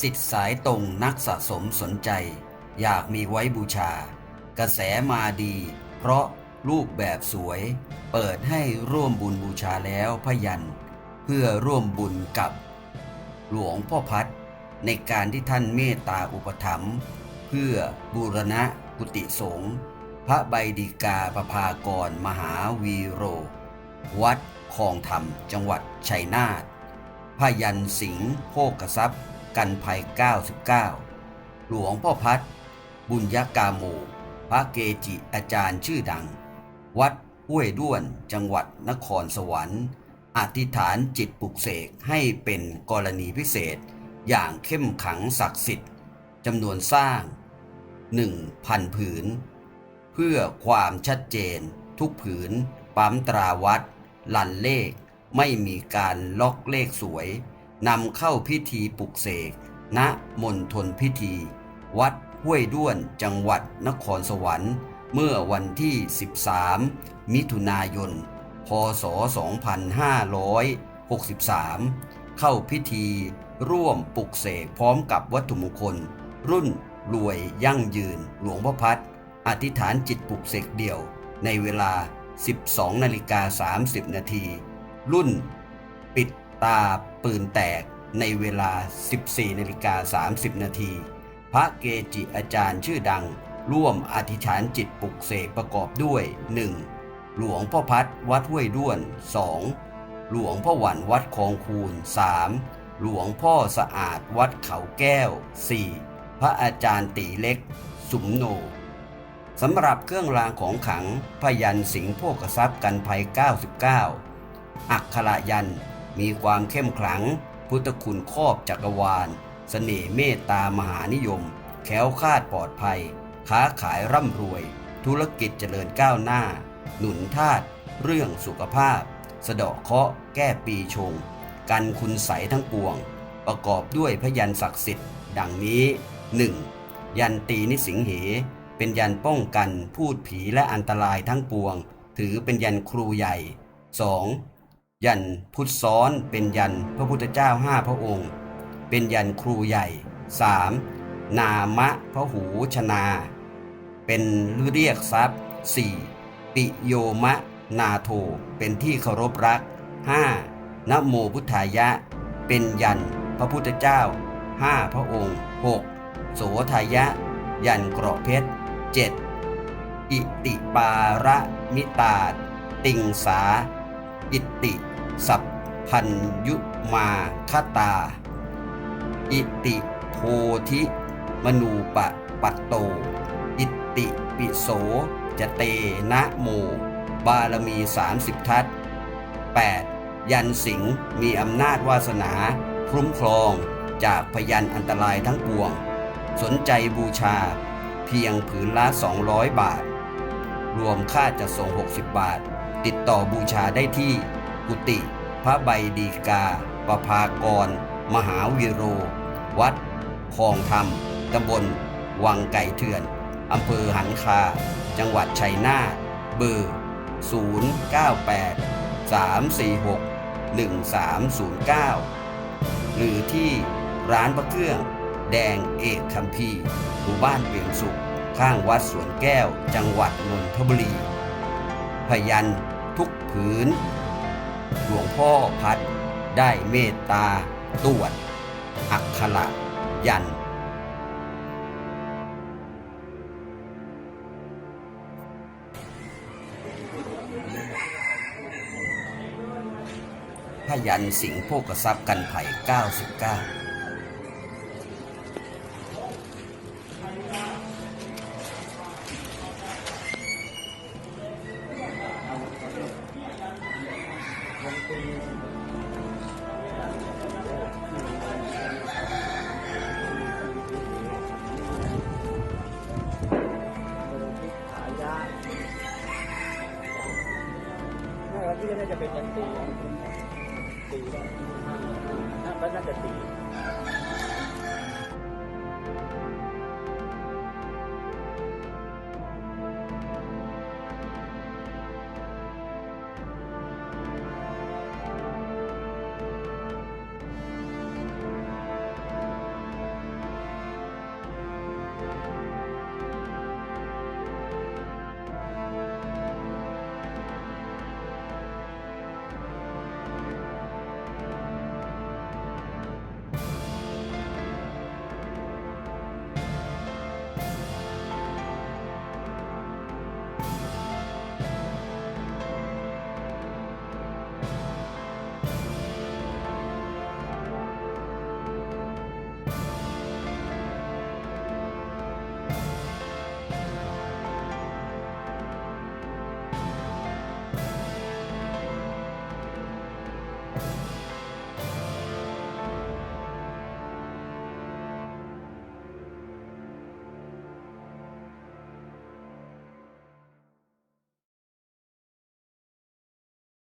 สิทธิสายตรงนักสะสมสนใจ อยากมีไว้บูชา กระแสมาดี เพราะรูปแบบสวย เปิดให้ร่วมบุญบูชาแล้วพยัน เพื่อร่วมบุญกับ หลวงพ่อพัดในการที่ท่านเมตตาอุปถัมภ์เพื่อบูรณะกุฏิสงฆ์พระใบดีกาประภากรมหาวีโร วัดคลองธรรมจังหวัดชัยนาทพยันสิงห์โภกทรัพย์ กันภัย 99 หลวงพ่อพัด บุญยกาโม พระเกจิอาจารย์ชื่อดัง วัดห้วยด้วนจังหวัดนครสวรรค์อธิษฐานจิตปลุกเสกให้เป็นกรณีพิเศษ อย่างเข้มขังศักดิ์สิทธิ์จำนวนสร้าง 1,000 ผืน เพื่อความชัดเจน ทุกผืน ปั๊มตราวัด ลันเลข ไม่มีการล็อกเลขสวย นำเข้าพิธีปลุกเสก ณมณฑลพิธี วัดห้วยด้วนจังหวัดนครสวรรค์ เมื่อวันที่ 13 มิถุนายน พศ 2563 เข้าพิธีร่วมปลุกเสกพร้อมกับวัตถุมงคล รุ่นรวยยั่งยืนหลวงพ่อพัดอธิษฐานจิตปลุกเสกเดี่ยว ในเวลา 12 นาฬิกา 30 นาที รุ่น ปิดตา ปืนแตกในเวลา 14นาฬิกา30 นาที พระเกจิอาจารย์ชื่อดัง ร่วมอธิษฐานจิตปลุกเสกประกอบด้วย 1. หลวงพ่อพัดวัดห้วยด้วน 2. หลวงพ่อหวันวัดคลองคูน 3. หลวงพ่อสะอาดวัดเขาแก้ว 4. พระอาจารย์ตีเล็ก สุมโนสำหรับเครื่องรางของขังพยันสิงห์โภกทรัพย์กันภัย 99 อักขระยัน มีความเข้มขลัง พุทธคุณครอบจักรวาลเสน่ห์เมตตามหานิยม แค้วคาดปลอดภัย ค้าขายร่ำรวย ธุรกิจเจริญก้าวหน้า หนุนธาตุเรื่องสุขภาพ สะเดาะเคาะแก้ปีชง กันคุณใสทั้งปวง ประกอบด้วยพยันศักดิ์สิทธิ์ ดังนี้ 1. ยันตีนิสิงเห เป็นยันป้องกันพูดผีและอันตรายทั้งปวง ถือเป็นยันครูใหญ่ 2. ยันพุทธซ้อนเป็นยันพระพุทธเจ้าห้าพระองค์ เป็นยันครูใหญ่ 3. นามะพระหูชนา เป็นเรียกทรัพย์ 4. ปิโยมะนาโท เป็นที่เคารพรัก 5. นโมพุทธายะ เป็นยันพระพุทธเจ้าห้าพระองค์ 6. โสทายะ ยันเกราะเพชร 7. อิติปาระมิตาติงสา อิติ สัพพัญยุมาคตา อิติโพธิ มนูปะปัตโต อิติปิโสจะเตนะโม บารมี30ทัศน์ 8. ยันสิงมีอำนาจวาสนา คุ้มครองจากพยันอันตรายทั้งปวง สนใจบูชาเพียงผืนละ 200 บาท รวมค่าจัดส่ง 60 บาท ติดต่อบูชาได้ที่ กุฏิพระใบดีกา ประภากร มหาวีโร วัดคลองธรรมตำบล วังไก่เถื่อนอำเภอหันคา จังหวัดชัยนาทเบอร์ 098 346 1309 หรือที่ร้านพระเครื่อง แดงเอกคัมพีหมู่บ้านเปลี่ยนสุข ข้างวัดสวนแก้ว จังหวัดนนทบุรี พยันทุกผืน หลวงพ่อพัดได้เมตตาตรวจ อักขระยัน พยันสิงโภกทรัพย์กันไผ่ 99 ที่น่าจะเป็นยันตีตีได้าก็น่าจะตี